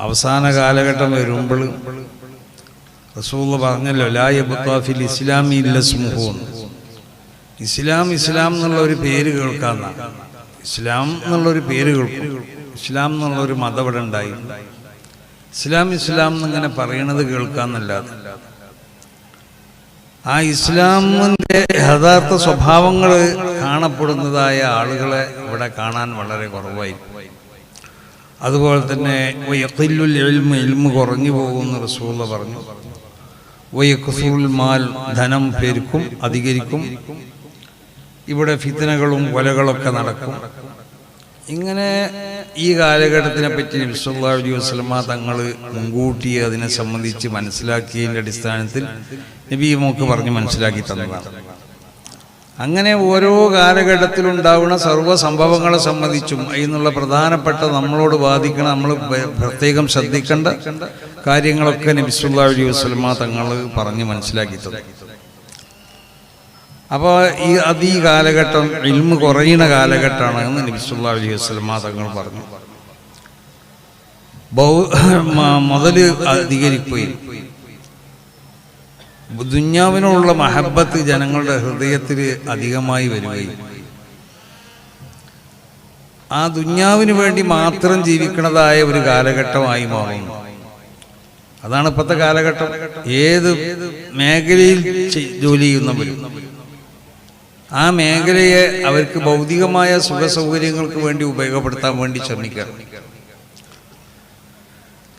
അവസാന കാലഘട്ടം വരുമ്പോൾ റസൂള്ള പറഞ്ഞല്ലോ ലായബുത്താഫിൽ ഇസ്ലാമി ഇല്ലസ്മുഹൂൻ ഇസ്ലാം ഇസ്ലാം എന്നുള്ള ഒരു പേര് കേൾക്കാന്ന. ഇസ്ലാം എന്നുള്ളൊരു പേര് കേൾക്കും. ഇസ്ലാം എന്നുള്ളൊരു മതം ഇവിടെ ഉണ്ടായി. ഇസ്ലാം ഇസ്ലാം എന്നിങ്ങനെ പറയണത് കേൾക്കാന്നല്ലാതെ. ആ ഇസ്ലാമിന്റെ യഥാർത്ഥ സ്വഭാവങ്ങൾ കാണപ്പെടുന്നതായ ആളുകളെ ഇവിടെ കാണാൻ വളരെ കുറവായി അതുപോലെ തന്നെ വയക്കില്ലുൽ എൽമ് എൽമ് കുറഞ്ഞു പോകുമെന്ന് റസൂള്ള പറഞ്ഞു. വയക്കുസുൽ മാൽ ധനം പെരുക്കും അധികരിക്കും. ഇവിടെ ഫിത്തനകളും കൊലകളൊക്കെ നടക്കും. ഇങ്ങനെ ഈ കാലഘട്ടത്തിനെ പറ്റി വിശ്വല്ലാ അലൈഹി വസ്ലമ തങ്ങൾ മുൻകൂട്ടി അതിനെ സംബന്ധിച്ച് മനസ്സിലാക്കിയതിന്റെ അടിസ്ഥാനത്തിൽ നബി മോക്ക് പറഞ്ഞ് മനസ്സിലാക്കി തന്നതാണ്. അങ്ങനെ ഓരോ കാലഘട്ടത്തിലുണ്ടാവുന്ന സർവ സംഭവങ്ങളെ സംബന്ധിച്ചും അതിനുള്ള പ്രധാനപ്പെട്ട നമ്മളോട് ബാധിക്കണ നമ്മൾ പ്ര- പ്രത്യേകം ശ്രദ്ധിക്കേണ്ട കാര്യങ്ങളൊക്കെ നബിസ്വല്ലാ അലൈഹി വസ്ലമ തങ്ങൾ പറഞ്ഞ് മനസ്സിലാക്കി തന്നു അപ്പോൾ ഈ അത് ഈ കാലഘട്ടം ഇൽമ് കുറയുന്ന കാലഘട്ടമാണ് എന്ന് നബിസുല്ലാ അലൈഹി വസ്ലമ തങ്ങൾ പറഞ്ഞു. ബൗ മ- മുതൽ അധികരിക്കുകയും ദുഞ്ഞാവിനോടുള്ള മഹബത്ത് ജനങ്ങളുടെ ഹൃദയത്തിൽ അധികമായി വരികയും. ആ ദുഞ്ഞാവിന് വേണ്ടി മാത്രം ജീവിക്കുന്നതായ ഒരു കാലഘട്ടമായി മാറുന്നു. അതാണ് ഇപ്പോഴത്തെ കാലഘട്ടം. ഏത് മേഖലയിൽ ജോലി ചെയ്യുന്നവരും. ആ മേഖലയെ അവർക്ക് ഭൗതികമായ സുഖ സൗകര്യങ്ങൾക്ക് വേണ്ടി ഉപയോഗപ്പെടുത്താൻ വേണ്ടി ശ്രമിക്കുക.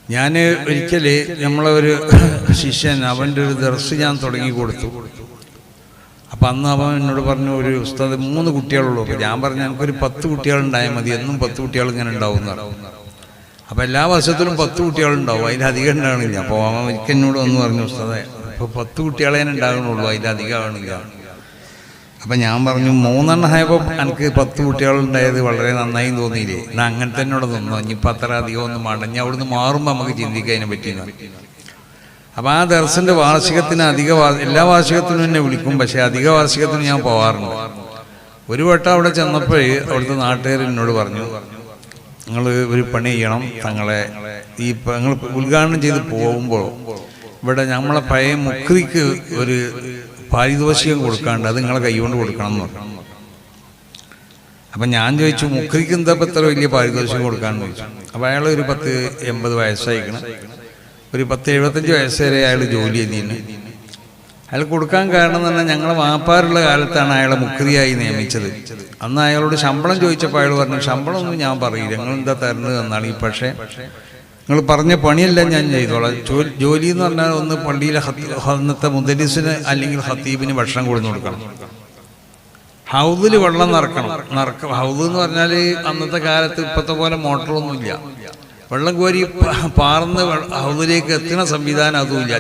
ഞാൻ ഒരിക്കൽ നമ്മളെ ഒരു ശിഷ്യൻ അവന്റെ ഒരു ദർസ് ഞാൻ തുടങ്ങി കൊടുത്തു. അപ്പം അന്ന് അവൻ എന്നോട് പറഞ്ഞു ഒരു ഉസ്താദ് മൂന്ന് കുട്ടികളുള്ളൂ. അപ്പം ഞാൻ പറഞ്ഞു എനിക്കൊരു പത്ത് കുട്ടികളുണ്ടായാൽ മതി. എന്നും പത്ത് കുട്ടികൾ ഇങ്ങനെ ഉണ്ടാവും അപ്പം എല്ലാ വർഷത്തിലും പത്ത് കുട്ടികളുണ്ടാവും അതിലധികം ഉണ്ടാവണില്ല. അപ്പോൾ അവൻ ഒരിക്കൽ എന്നോട് വന്ന് പറഞ്ഞു ഉസ്താദെ ഇപ്പോൾ പത്ത് കുട്ടികളെ ഉണ്ടാകണുള്ളൂ. അതിലധികം ആവണില്ല. അപ്പം ഞാൻ പറഞ്ഞു മൂന്നെണ്ണം ആയപ്പോൾ എനിക്ക് പത്ത് കുട്ടികളുണ്ടായത് വളരെ നന്നായി തോന്നിയില്ലേ? എന്നാ അങ്ങനെ തന്നെ ഇവിടെ നിന്നോ. ഇനിയിപ്പോൾ അത്ര അധികം ഒന്നും വേണ്ട. ഇനി അവിടുന്ന് മാറുമ്പോൾ നമുക്ക് ചിന്തിക്കാൻ അതിനെ പറ്റിയെന്ന് അപ്പം ആ ദർശന്റെ വാർഷികത്തിന് അധിക എല്ലാ വാർഷികത്തിനും എന്നെ വിളിക്കും. പക്ഷേ അധിക വാർഷികത്തിന് ഞാൻ പോകാറുണ്ട് ഒരു വട്ടം അവിടെ ചെന്നപ്പോൾ അവിടുത്തെ നാട്ടുകാർ എന്നോട് പറഞ്ഞു നിങ്ങൾ ഒരു പണി ചെയ്യണം. തങ്ങളെ ഈ നിങ്ങൾ ഉദ്ഘാടനം ചെയ്ത് പോകുമ്പോൾ ഇവിടെ നമ്മളെ പഴയ മുക്രിക്ക് ഒരു പാരിതോഷികം കൊടുക്കാണ്ട് അത് നിങ്ങളെ കൈകൊണ്ട് കൊടുക്കണം എന്ന് പറഞ്ഞു. അപ്പം ഞാൻ ചോദിച്ചു മുക്രിക്ക് എന്താ ഇത്ര വലിയ പാരിതോഷികം കൊടുക്കാന്ന് ചോദിച്ചു. അപ്പം അയാൾ ഒരു പത്ത് എൺപത് വയസ്സായിക്കണം. ഒരു പത്ത് എഴുപത്തഞ്ച് വയസ്സ് വരെ അയാൾ ജോലി ചെയ്തിരുന്നു അയാൾ കൊടുക്കാൻ കാരണം പറഞ്ഞാൽ ഞങ്ങളെ വാപ്പാറുള്ള കാലത്താണ് അയാളെ മുക്രിയായി നിയമിച്ചത്. അന്ന് അയാളോട് ശമ്പളം ചോദിച്ചപ്പോൾ അയാൾ പറഞ്ഞു ശമ്പളം ഒന്നും ഞാൻ പറയില്ല. നിങ്ങൾ എന്താ തരുന്നത്? എന്നാണ് ഈ പക്ഷേ നിങ്ങൾ പറഞ്ഞ പണിയെല്ലാം ഞാൻ ചെയ്തോളാം. ജോലി എന്ന് പറഞ്ഞാൽ ഒന്ന് പള്ളിയിലെ അന്നത്തെ മുദലീസിന് അല്ലെങ്കിൽ ഹത്തീബിന് ഭക്ഷണം കൊടുത്തു കൊടുക്കണം. ഹൗദിൽ വെള്ളം നിറക്കണം. നിറക്ക ഹൗദ് എന്ന് പറഞ്ഞാൽ അന്നത്തെ കാലത്ത് ഇപ്പോഴത്തെ പോലെ മോട്ടറൊന്നുമില്ല. വെള്ളം കോരി പാർന്ന് ഹൗദിലേക്ക് എത്തുന്ന സംവിധാനം അതുമില്ല.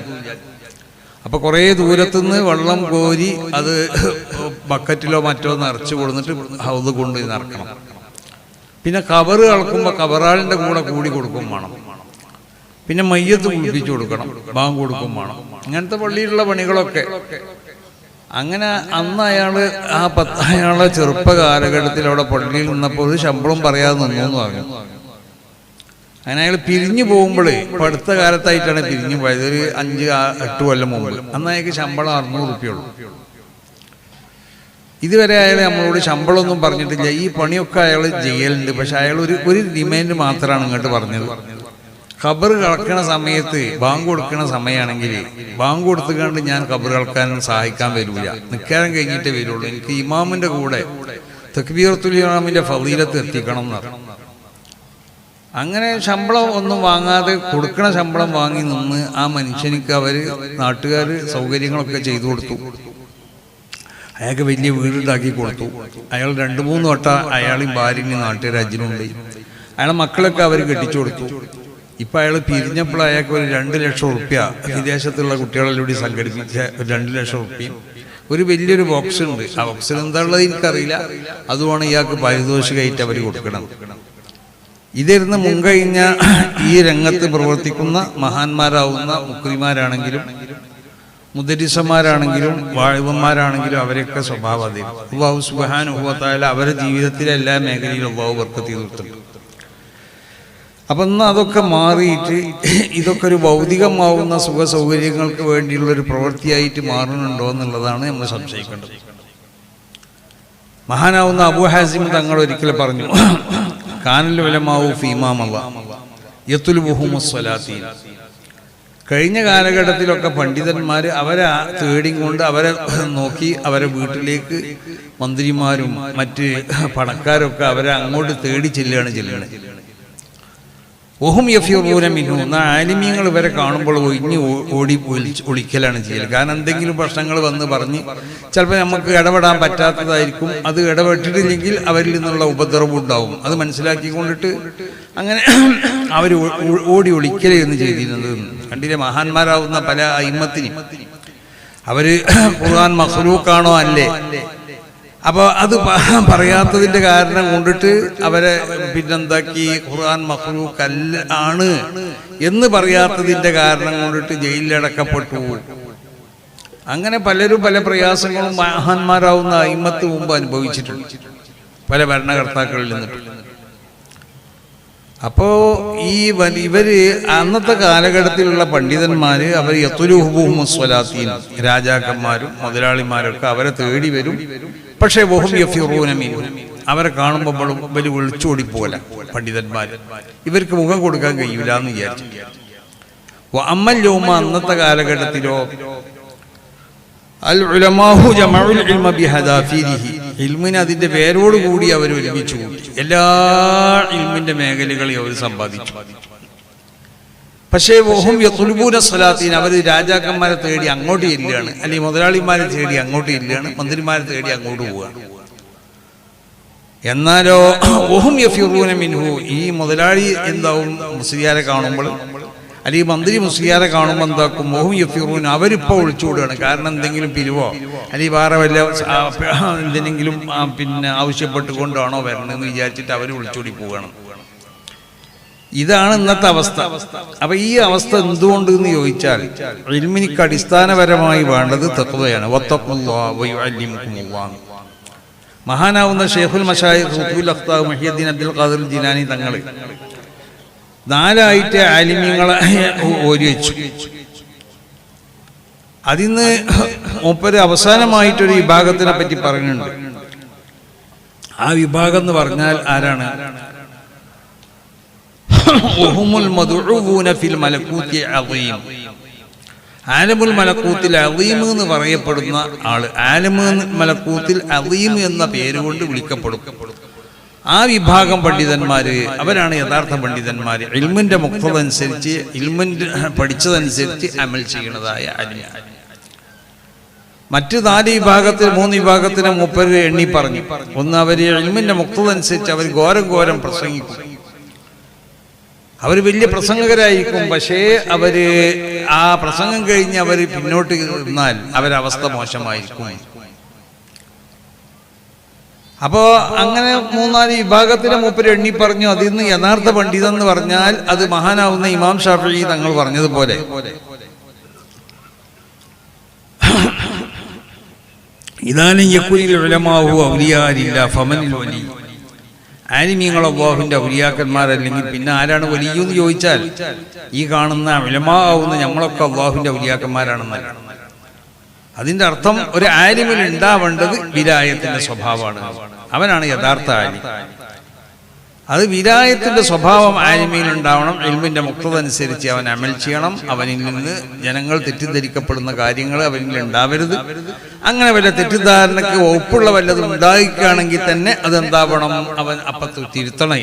അപ്പോൾ കുറേ ദൂരത്തുനിന്ന് വെള്ളം കോരി അത് ബക്കറ്റിലോ മറ്റോ നിറച്ച് കൊടുത്തിട്ട് ഹൗദ് കൊണ്ട് നിറക്കണം. പിന്നെ കവറ് കളക്കുമ്പോൾ കവറാളിന്റെ കൂടെ കൂടി കൊടുക്കും വേണം. പിന്നെ മയ്യത്ത് കുളിപ്പിച്ചു കൊടുക്കണം ബാങ്ക് കൊടുക്കും വേണം. അങ്ങനത്തെ പള്ളിയിലുള്ള പണികളൊക്കെ. അങ്ങനെ അന്ന് അയാൾ ആ പത്ത് അയാളെ ചെറുപ്പ കാലഘട്ടത്തിൽ അവിടെ പള്ളിയിൽ നിന്നപ്പോൾ ഒരു ശമ്പളം പറയാതെ നിന്നു പറഞ്ഞു. അങ്ങനെ അയാൾ പിരിഞ്ഞു പോകുമ്പോഴേ ഇപ്പൊ അടുത്ത കാലത്തായിട്ടാണ് പിരിഞ്ഞു പോയത്. ഒരു അഞ്ച് എട്ട് കൊല്ലം മുമ്പ്. അന്ന് അയാൾക്ക് ശമ്പളം അറുന്നൂറ് റുപ്യുള്ളൂ ഇതുവരെ അയാൾ നമ്മളോട് ശമ്പളമൊന്നും പറഞ്ഞിട്ടില്ല. ഈ പണിയൊക്കെ അയാൾ ചെയ്യലുണ്ട്. പക്ഷെ അയാൾ ഒരു ഒരു ഡിമാൻഡ് മാത്രമാണ് ഇങ്ങോട്ട് പറഞ്ഞത്. ഖബർ കളക്കണ സമയത്ത് ബാങ്ക് കൊടുക്കണ സമയമാണെങ്കിൽ ബാങ്ക് കൊടുത്തുകൊണ്ട് ഞാൻ ഖബർ കളക്കാൻ സഹായിക്കാൻ വരില്ല നിൽക്കാനും കഴിഞ്ഞിട്ടേ വരുള്ളൂ. എനിക്ക് ഇമാമിന്റെ കൂടെ തക്ബീറത്തുൽ ഫലീലത്ത് എത്തിക്കണം എന്ന് പറഞ്ഞു. അങ്ങനെ ശമ്പളം ഒന്നും വാങ്ങാതെ കൊടുക്കണ ശമ്പളം വാങ്ങി നിന്ന് ആ മനുഷ്യനിക്ക് അവർ നാട്ടുകാർ സൗകര്യങ്ങളൊക്കെ ചെയ്തു കൊടുത്തു. അയാൾക്ക് വലിയ വീടുണ്ടാക്കി കൊടുത്തു. അയാൾ രണ്ട് മൂന്ന് വട്ട അയാളും ഭാര്യയും നാട്ടുകാർ അജിനുണ്ട് അയാളെ മക്കളൊക്കെ അവർ കെട്ടിച്ചു കൊടുത്തു. ഇപ്പൊ അയാൾ പിരിഞ്ഞപ്പോൾ അയാൾക്ക് ഒരു രണ്ട് ലക്ഷം റുപ്യ വിദേശത്തുള്ള കുട്ടികളിലൂടെ സംഘടിപ്പിച്ച ഒരു രണ്ട് ലക്ഷം റുപ്യ ഒരു വലിയൊരു ബോക്സ് ഉണ്ട്. ആ ബോക്സിൽ എന്താണുള്ളത് എനിക്കറിയില്ല. അതുമാണ് ഇയാൾക്ക് പാരിതോഷികമായിട്ട് അവർ കൊടുക്കണം ഇതിരുന്ന് മുൻകഴിഞ്ഞ ഈ രംഗത്ത് പ്രവർത്തിക്കുന്ന മഹാന്മാരാവുന്ന മുക്രിമാരാണെങ്കിലും മുദരിസന്മാരാണെങ്കിലും വാഴുവന്മാരാണെങ്കിലും അവരെയൊക്കെ സ്വഭാവം അള്ളാഹു സുബാൻ ഉഹത്തായാലും അവരുടെ ജീവിതത്തിലെ എല്ലാ മേഖലയിലും അള്ളാഹു വർക്ക് ചെയ്തിട്ടുണ്ട് അപ്പം ഇന്ന് അതൊക്കെ മാറിയിട്ട് ഇതൊക്കെ ഒരു ഭൗതികമാവുന്ന സുഖ സൗകര്യങ്ങൾക്ക് വേണ്ടിയുള്ള ഒരു പ്രവൃത്തിയായിട്ട് മാറുന്നുണ്ടോ എന്നുള്ളതാണ് നമ്മൾ സംശയിക്കേണ്ടത്. മഹാനാവുന്ന അബു ഹാസിം തങ്ങൾ ഒരിക്കൽ പറഞ്ഞു കാനൽ വിലമാവു ഫീമാമല്ല യത്തുലുബുഹുമുസ്വലാത്തീൻ കഴിഞ്ഞ കാലഘട്ടത്തിലൊക്കെ പണ്ഡിതന്മാർ അവരെ തേടി കൊണ്ട് അവരെ നോക്കി അവരെ വീട്ടിലേക്ക് മന്ത്രിമാരും മറ്റ് പണക്കാരൊക്കെ അവരെ അങ്ങോട്ട് തേടി ചെല്ലുകയാണ് ചെല്ലുന്നത് ആലിമീങ്ങൾ ഇവരെ കാണുമ്പോൾ ഒഴിഞ്ഞ് ഓടി ഒളിക്കലാണ് ചെയ്യൽ. കാരണം എന്തെങ്കിലും പ്രശ്നങ്ങൾ വന്ന് പറഞ്ഞ് ചിലപ്പോൾ നമുക്ക് ഇടപെടാൻ പറ്റാത്തതായിരിക്കും. അത് ഇടപെട്ടിട്ടില്ലെങ്കിൽ അവരിൽ നിന്നുള്ള ഉപദ്രവം ഉണ്ടാവും. അത് മനസ്സിലാക്കിക്കൊണ്ടിട്ട് അങ്ങനെ അവർ ഓടി ഒളിക്കലെന്ന് ചെയ്തിരുന്നത്. കണ്ടില്ലേ? മഹാന്മാരാവുന്ന പല അയിമത്തിനും. അവർ ഖുർആൻ മഖ്ലൂഖാണോ അല്ലേ? അപ്പൊ അത് പറയാത്തതിന്റെ കാരണം കൊണ്ടിട്ട് അവരെ പിന്നെന്താക്കി? ഖുർആൻ മഹ്ലൂഖ് അല്ല ആണ് എന്ന് പറയാത്തതിന്റെ കാരണം കൊണ്ടിട്ട് ജയിലിലടക്കപ്പെട്ടു. അങ്ങനെ പലരും പല പ്രയാസങ്ങളും മഹാന്മാരാവുന്ന അയിമത്ത് മുമ്പ് അനുഭവിച്ചിട്ടുണ്ട്. പല ഭരണകർത്താക്കളിൽ നിന്നിട്ട്. അപ്പോ ഈ ഇവർ അന്നത്തെ കാലഘട്ടത്തിലുള്ള പണ്ഡിതന്മാര് അവർ യത്തുലുഹുബുഹും സ്വലാത്തീൻ രാജാക്കന്മാരും മുതലാളിമാരൊക്കെ അവരെ തേടി വരും. പക്ഷേ വഹും യഫിറൂന മിൻഹു. അവരെ കാണുമ്പോൾ വലിയ വിളിച്ചോടി പോലെ പണ്ഡിതന്മാർ ഇവർക്ക് മുഖം കൊടുക്കാൻ കഴിയൂല എന്ന് വിചാരിച്ചു അമ്മല്യോമ അന്നത്തെ കാലഘട്ടത്തിലോ അൽ ഉലമാഹു ജമഉൽ ഇൽമ ബിഹദാഫിരിഹി ഇൽമിന് അതിന്റെ പേരോടുകൂടി അവർ ഒരുമിച്ച് എല്ലാ ഇൽമിന്റെ മേഖലകളെയും അവർ സമ്പാദിച്ചു. പക്ഷേ ഓഹും യത്തുലുബൂന സ്വലാത്തീൻ അവർ രാജാക്കന്മാരെ തേടി അങ്ങോട്ട് ചെല്ലുകയാണ്. അല്ലെങ്കിൽ മുതലാളിമാരെ തേടി അങ്ങോട്ട് ചെല്ലുകയാണ്. മന്ത്രിമാരെ തേടി അങ്ങോട്ട് പോവുകയാണ്. എന്നാലോ ഓഹും യഫിറൂന മിൻഹു ഈ മുതലാളി എന്താവും? മുസ്ലിയാരെ കാണുമ്പോൾ അല്ലെങ്കിൽ മന്ത്രി മുസ്ലിയാരെ കാണുമ്പോൾ എന്താക്കും? ഓഹും യഫിറൂൻ അവരിപ്പോൾ ഒളിച്ചുകൂടുകയാണ്. കാരണം എന്തെങ്കിലും പിരിവോ? അല്ലെങ്കിൽ വേറെ വല്ല എന്തിനെങ്കിലും പിന്നെ ആവശ്യപ്പെട്ടുകൊണ്ടാണോ വരണമെന്ന് വിചാരിച്ചിട്ട് അവർ ഒളിച്ചോടി പോവുകയാണ്. ഇതാണ് ഇന്നത്തെ അവസ്ഥ. അപ്പൊ ഈ അവസ്ഥ എന്തുകൊണ്ട് എന്ന് ചോദിച്ചാൽ ഇൽമിനിക്ക് അടിസ്ഥാനപരമായി വേണ്ടത് തത്വയാണ്. മഹാനാവുന്ന ഷെയ്ഖുൽ മഷായിഖുൽ അഖ്താബ് മുഹിയുദ്ദീൻ അബ്ദുൽ ഖാദിർ ജിനാനി തങ്ങൾ നാലായിട്ട് ആലിമ്യങ്ങളെ ഓരി വെച്ചു അതിന്ന് മൂപ്പര് അവസാനമായിട്ടൊരു വിഭാഗത്തിനെ പറ്റി പറയുന്നുണ്ട്. ആ വിഭാഗം എന്ന് പറഞ്ഞാൽ ആരാണ്? ആലമുൽ മലക്കൂത്തിൽ അലീം എന്ന് പറയപ്പെടുന്ന ആൾ ആലമ് മലക്കൂത്തിൽ അലീം എന്ന പേര് കൊണ്ട് വിളിക്കപ്പെടും. ആ വിഭാഗം പണ്ഡിതന്മാര് അവരാണ് യഥാർത്ഥ പണ്ഡിതന്മാർ ഇൽമിന്റെ മുക്തത അനുസരിച്ച് ഇൽമിന്റെ പഠിച്ചതനുസരിച്ച് അമൽ ചെയ്യുന്നതായ അലിയ മറ്റു നാല് വിഭാഗത്തിൽ മൂന്ന് വിഭാഗത്തിന് മൂപ്പര് എണ്ണി പറഞ്ഞു. ഒന്ന് അവർ ഇൽമിന്റെ മുക്തത അനുസരിച്ച് അവർ ഘോരം ഘോരം പ്രസംഗിക്കും. അവർ വലിയ പ്രസംഗകരായിരിക്കും. പക്ഷേ അവർ ആ പ്രസംഗം കഴിഞ്ഞ് അവർ പിന്നോട്ട് നിന്നാൽ അവരവസ്ഥ മോശമായിരിക്കും. അപ്പോ അങ്ങനെ മൂന്നാൽ വിഭാഗത്തിലെ മൂപ്പര് എണ്ണി പറഞ്ഞു അതിൽ നിന്ന് യഥാർത്ഥ പണ്ഡിതൻ എന്ന് പറഞ്ഞാൽ അത് മഹാനാവുന്ന ഇമാം ഷാഫി തങ്ങൾ പറഞ്ഞതുപോലെ. ഇതാനും യക്കുലിൽ ഉലമാവു ഔലിയാരില്ല ഫമനിൽ വലി. ആലിമീങ്ങൾ അള്ളാഹുവിന്റെ ഔലിയാക്കന്മാരല്ലെങ്കിൽ പിന്നെ ആരാണ് വലിയെന്ന് ചോദിച്ചാൽ ഈ കാണുന്ന വിലമാവുന്ന നമ്മളൊക്കെ അള്ളാഹുവിന്റെ ഔലിയാക്കന്മാരാണെന്നല്ല അതിന്റെ അർത്ഥം ഒരു ആലിമിൽ ഉണ്ടാവേണ്ടത് വിരായത്തിന്റെ സ്വഭാവമാണ്. അവനാണ് യഥാർത്ഥ ആലിം. അത് വിരായത്തിന്റെ സ്വഭാവം ആലിമയിൽ ഉണ്ടാവണം എൽമിന്റെ മുക്തത അനുസരിച്ച് അവൻ അമൽ ചെയ്യണം അവനിൽ നിന്ന് ജനങ്ങൾ തെറ്റിദ്ധരിക്കപ്പെടുന്ന കാര്യങ്ങൾ അവനിൽ ഉണ്ടാവരുത്. അങ്ങനെ വല്ല തെറ്റിദ്ധാരണക്ക് ഒപ്പുള്ള വല്ലതും ഉണ്ടായിക്കുകയാണെങ്കിൽ തന്നെ അതെന്താവണം? അവൻ അപ്പത്ത് തിരുത്തണം